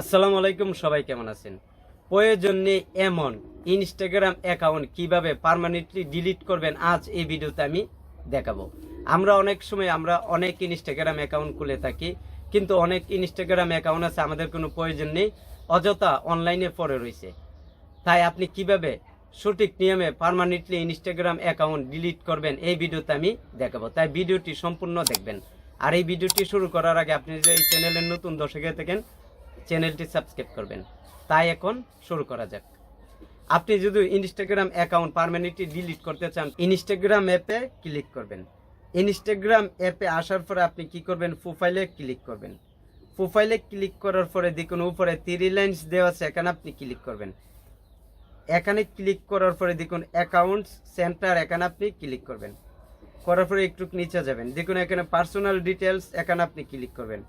আসসালামু আলাইকুম, সবাই কেমন আছেন? প্রয়োজন এমন ইনস্টাগ্রাম অ্যাকাউন্ট কীভাবে পার্মানেন্টলি ডিলিট করবেন, আজ এই ভিডিওতে আমি দেখাবো। আমরা অনেক সময় আমরা অনেক ইনস্টাগ্রাম অ্যাকাউন্ট খুলে থাকি, কিন্তু অনেক ইনস্টাগ্রাম অ্যাকাউন্ট আছে, আমাদের কোনো প্রয়োজন নেই, অযথা অনলাইনে পড়ে রয়েছে। তাই আপনি কীভাবে সঠিক নিয়মে পার্মানেন্টলি ইনস্টাগ্রাম অ্যাকাউন্ট ডিলিট করবেন, এই ভিডিওতে আমি দেখাবো। তাই ভিডিওটি সম্পূর্ণ দেখবেন। আর এই ভিডিওটি শুরু করার আগে আপনি যদি এই চ্যানেলের নতুন দর্শক থাকেন চ্যানেলটি সাবস্ক্রাইব করবেন। তাই এখন শুরু করা যাক। আপনি যদি ইনস্টাগ্রাম অ্যাকাউন্ট পার্মানেন্টলি ডিলিট করতে চান ইনস্টাগ্রাম অ্যাপে ক্লিক করবেন। ইনস্টাগ্রাম অ্যাপে আসার পরে আপনি কি করবেন? প্রোফাইলে ক্লিক করবেন। প্রোফাইলে ক্লিক করার পরে দেখুন উপরে থ্রি লাইন্স দেওয়া আছে, এখানে আপনি ক্লিক করবেন। এখানে ক্লিক করার পরে দেখুন অ্যাকাউন্টস সেন্টার এখানে আপনি ক্লিক করবেন। করার পরে একটু নিচে যাবেন। দেখুন এখানে পার্সোনাল ডিটেলস এখানে আপনি ক্লিক করবেন।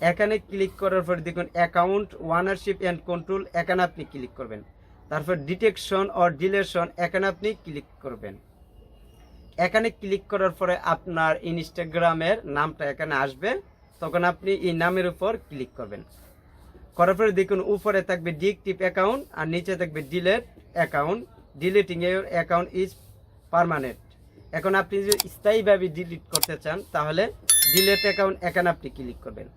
এখানে ক্লিক করার পরে দেখুন অ্যাকাউন্ট ওয়ানারশিপ অ্যান্ড কন্ট্রোল এখানে আপনি ক্লিক করবেন। তারপর ডিটেকশন অর ডিলেশন এখানে আপনি ক্লিক করবেন। এখানে ক্লিক করার পরে আপনার ইনস্টাগ্রামের নামটা এখানে আসবে, তখন আপনি এই নামের উপর ক্লিক করবেন। করার পরে দেখুন উপরে থাকবে ডিএক্টিভ অ্যাকাউন্ট আর নিচে থাকবে ডিলেট অ্যাকাউন্ট ডিলিটিং এর অ্যাকাউন্ট ইজ পার্মানেন্ট এখন আপনি যদি স্থায়ীভাবে ডিলিট করতে চান, তাহলে ডিলেট অ্যাকাউন্ট এখানে আপনি ক্লিক করবেন।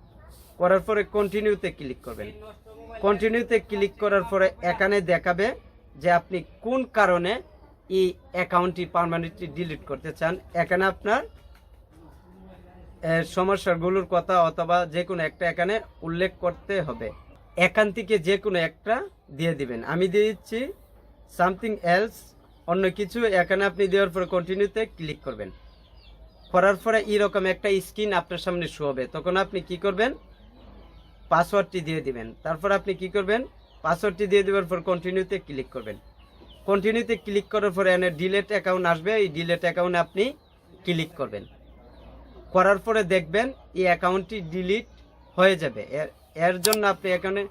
করার পরে কন্টিনিউতে ক্লিক করবেন। কন্টিনিউতে ক্লিক করার পরে এখানে দেখাবে যে আপনি কোন কারণে এই অ্যাকাউন্টটি পার্মানেন্টলি ডিলিট করতে চান। এখানে আপনার সমস্যাগুলোর কথা অথবা যে কোনো একটা এখানে উল্লেখ করতে হবে। এখান থেকে যে কোনো একটা দিয়ে দিবেন। আমি দিয়ে দিচ্ছি সামথিং এলস অন্য কিছু। এখানে আপনি দেওয়ার পরে কন্টিনিউতে ক্লিক করবেন। করার পরে এরকম একটা স্ক্রিন আপনার সামনে শো হবে। তখন আপনি কি করবেন? পাসওয়ার্ডটি দিয়ে দিবেন। তারপর আপনি কি করবেন? পাসওয়ার্ডটি দিয়ে দেওয়ার পর কন্টিনিউতে ক্লিক করবেন। কন্টিনিউতে ক্লিক করার পরে এনে ডিলেট অ্যাকাউন্ট আসবে। এই ডিলেট অ্যাকাউন্টে আপনি ক্লিক করবেন। করার পরে দেখবেন এই অ্যাকাউন্টটি ডিলিট হয়ে যাবে। এর- জন্য আপনি এখানে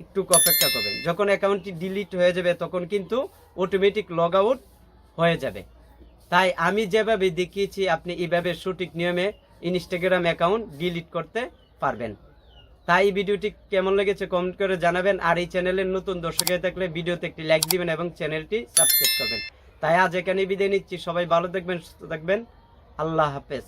একটু অপেক্ষা করবেন। যখন অ্যাকাউন্টটি ডিলিট হয়ে যাবে, তখন কিন্তু অটোমেটিক লগ আউট হয়ে যাবে। তাই আমি যেভাবে দেখিয়েছি, আপনি এইভাবে সঠিক নিয়মে ইনস্টাগ্রাম অ্যাকাউন্ট ডিলিট করতে পারবেন। তাই ভিডিওটি কেমন লেগেছে কমেন্ট করে জানাবেন। আর এই চ্যানেলের নতুন দর্শক হয়ে থাকলে ভিডিওতে একটি লাইক দিবেন এবং চ্যানেলটি সাবস্ক্রাইব করবেন। তাই আজ এখানে বিদায় নিচ্ছি। সবাই ভালো দেখবেন সুস্থ থাকবেন। আল্লাহ হাফেজ।